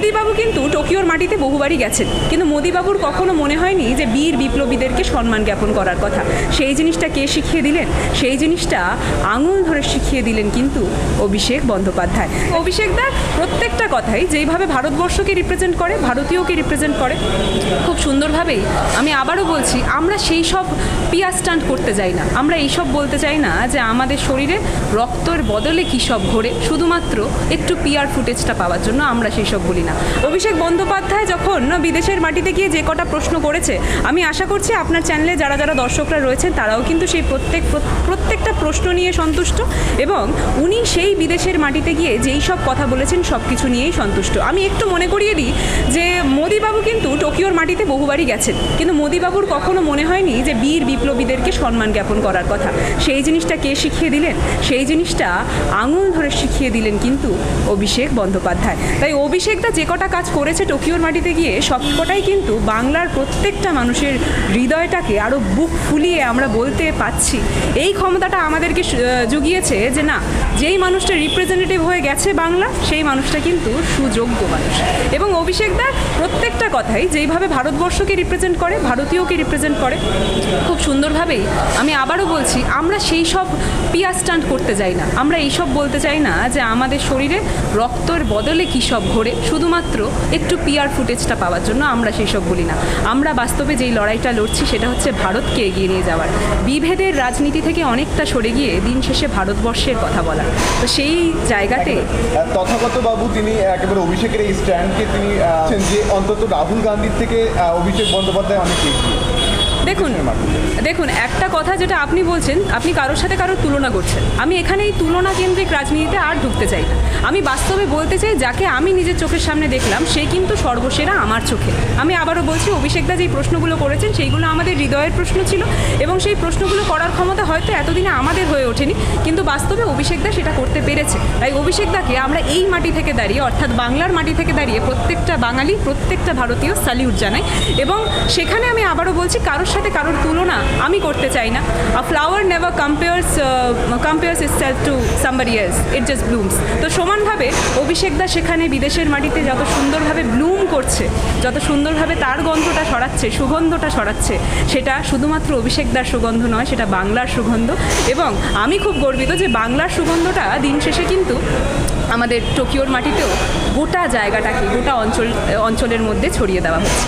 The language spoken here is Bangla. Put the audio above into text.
মোদিবাবু কিন্তু টোকিওর মাটিতে বহুবারই গেছেন। কিন্তু মোদিবাবুর কখনো মনে হয়নি যে বীর বিপ্লবীদেরকে সম্মান জ্ঞাপন করার কথা। সেই জিনিসটা কে শিখিয়ে দিলেন? সেই জিনিসটা আঙুল ধরে শিখিয়ে দিলেন কিন্তু অভিষেক বন্দ্যোপাধ্যায়। অভিষেক দার প্রত্যেকটা কথাই যেইভাবে ভারতবর্ষকে রিপ্রেজেন্ট করে, ভারতীয়কে রিপ্রেজেন্ট করে, খুব সুন্দরভাবেই আমি আবারও বলছি, আমরা সেই সব পিয়া স্টান্ট করতে যাই না। আমরা এইসব বলতে চাই না যে আমাদের শরীরে রক্তের বদলে কী সব ঘোরে। শুধুমাত্র একটু পিয়ার ফুটেজটা পাওয়ার জন্য আমরা সেই সব বলি না। অভিষেক বন্দ্যোপাধ্যায় যখন বিদেশের মাটিতে গিয়ে যে কটা প্রশ্ন করেছে, আমি আশা করছি আপনার চ্যানেলে যারা যারা দর্শকরা রয়েছেন, তারাও কিন্তু সেই প্রত্যেক, প্রত্যেকটা প্রশ্ন নিয়ে সন্তুষ্ট এবং উনি সেই বিদেশের মাটিতে গিয়ে যেই সব কথা বলেছেন সব কিছু নিয়েই সন্তুষ্ট। আমি একটু মনে করিয়ে দিই যে মোদিবাবু কিন্তু টোকিওর মাটিতে বহুবারই গেছেন। কিন্তু মোদিবাবুর কখনো মনে হয়নি যে বীর বিপ্লবীদেরকে সম্মান জ্ঞাপন করার কথা। সেই জিনিসটা কে শিখিয়ে দিলেন? সেই জিনিসটা আঙুল ধরে শিখিয়ে দিলেন কিন্তু অভিষেক বন্দ্যোপাধ্যায়। তাই অভিষেকদা যে কটা কাজ করেছে টোকিওর মাটিতে গিয়ে, সব কটাই কিন্তু বাংলার প্রত্যেকটা মানুষের হৃদয়টাকে আরও বুক ফুলিয়ে আমরা বলতে পাচ্ছি। এই ক্ষমতাটা আমাদেরকে জুগিয়েছে যে না, যেই মানুষটা রিপ্রেজেন্টেটিভ হয়ে গেছে বাংলা, সেই মানুষটা কিন্তু সুযোগ্য মানুষ। এবং অভিষেকদার প্রত্যেকটা কথাই যেইভাবে ভারতবর্ষকে রিপ্রেজেন্ট করে, ভারতীয়কে রিপ্রেজেন্ট করে, খুব সুন্দরভাবেই। আমি আবারও বলছি, আমরা সেই সব পিয়া স্টান্ট করতে যাই না। আমরা এইসব বলতে চাই না যে আমাদের শরীরে রক্তের বদলে কী সব ঘোরে। শুধুমাত্র একটু পিয়ার ফুটেজটা পাওয়ার জন্য আমরা সেই সব বলি না। আমরা বাস্তবে যেই লড়াইটা লড়ছি, সেটা হচ্ছে ভারতকে এগিয়ে নিয়ে যাওয়ার। বিভেদের রাজনীতি থেকে অনেকটা সরে গিয়ে দিন শেষে ভারতবর্ষের কথা বলা তো সেই জায়গাতে তথাগত বাবু, তিনি একেবারে অভিষেকের এই স্ট্যান্ডকে তিনি যে অন্তত রাহুল গান্ধীর থেকে অভিষেক বন্দ্যোপাধ্যায় অনেক এগিয়ে। দেখুন দেখুন একটা কথা যেটা আপনি বলছেন আপনি কারোর সাথে কারোর তুলনা করছেন। আমি এখানে এই তুলনা কেন্দ্রিক রাজনীতিতে আর ঢুকতে চাই না। আমি বাস্তবে বলতে চাই, যাকে আমি নিজের চোখের সামনে দেখলাম, সে কিন্তু সর্বসেরা আমার চোখে। আমি আবারও বলছি অভিষেকদা যেই প্রশ্নগুলো করেছেন, সেইগুলো আমাদের হৃদয়ের প্রশ্ন ছিল এবং সেই প্রশ্নগুলো করার ক্ষমতা হয়তো এতদিনে আমাদের হয়ে ওঠেনি, কিন্তু বাস্তবে অভিষেকদা সেটা করতে পেরেছে। তাই অভিষেকদাকে আমরা এই মাটি থেকে দাঁড়িয়ে, অর্থাৎ বাংলার মাটি থেকে দাঁড়িয়ে প্রত্যেকটা বাঙালি, প্রত্যেকটা ভারতীয় স্যালিউট জানাই এবং সেখানে আমি আবারও বলছি, কারোর সাথে কারোর তুলনা আমি করতে চাই না। A flower never compares compares itself to somebody else it just blooms তো সমানভাবে অভিষেকদা সেখানে বিদেশের মাটিতে যত সুন্দরভাবে ব্লুম করছে, যত সুন্দরভাবে তার গন্ধটা সরাচ্ছে সুগন্ধটা সরাচ্ছে সেটা শুধুমাত্র অভিষেকদার সুগন্ধ নয়, সেটা বাংলার সুগন্ধ। এবং আমি খুব গর্বিত যে বাংলার সুগন্ধটা দিন শেষে কিন্তু আমাদের টোকিওর মাটিতেও গোটা জায়গাটাকে, গোটা অঞ্চল, অঞ্চলের মধ্যে ছড়িয়ে দেওয়া হচ্ছে।